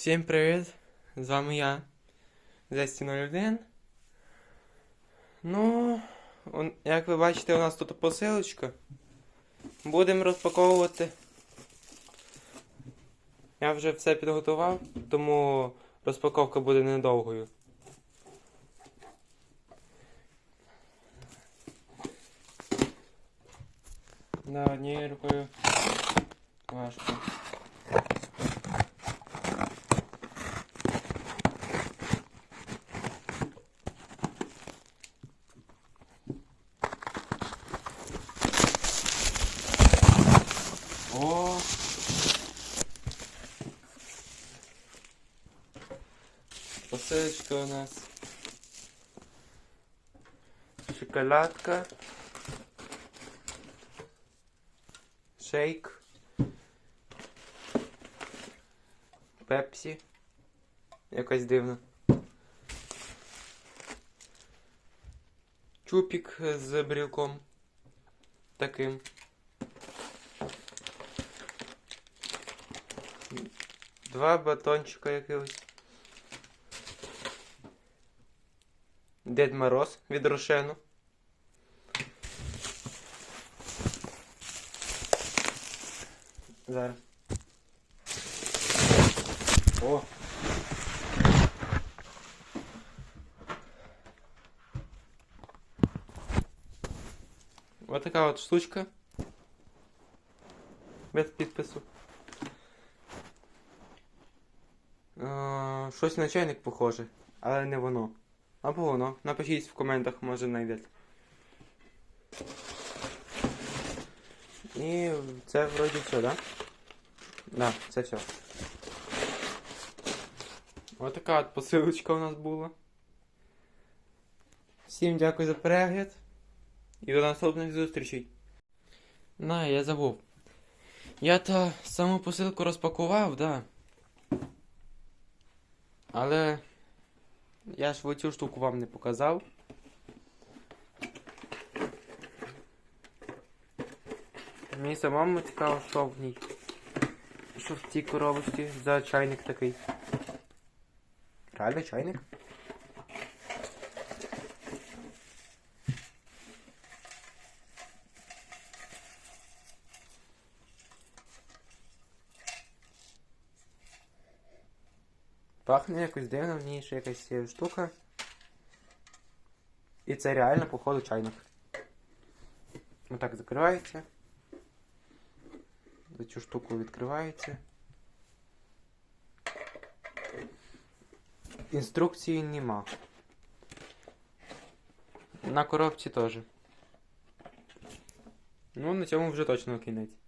Всім привіт! З вами я, Зесті01. Ну, як ви бачите, у нас тут посилочка. Будемо розпаковувати. Я вже все підготував, тому розпаковка буде недовгою. Да, однією рукою важко. Посилочка у нас. Шоколадка. Шейк. Пепсі. Якось дивно. Чупік з брілком. Таким. Два батончика якихось. Дед Мороз від Рошену. Зараз. О! Ось така от штучка. Без підпису. Е, Щось на чайник похоже, але не воно. Або воно. Напишіть в коментах, може знайдете. І це вроді все, да? Да, це все. Ось така от посилочка у нас була. Всім дякую за перегляд. І до наступних зустрічей. На, я забув. Я та саму посилку розпакував, да. Але я ж оцю штуку вам не показав. Мені самому цікаво, що в ній. Що в цій коробочці за чайник такий. Реально чайник? Пахне якось дивно, в ній ще якась штука. І це реально, походу, чайник. Отак закривається. За цю штуку відкривається. Інструкції нема. На коробці теж. Ну, на цьому вже точно кінець.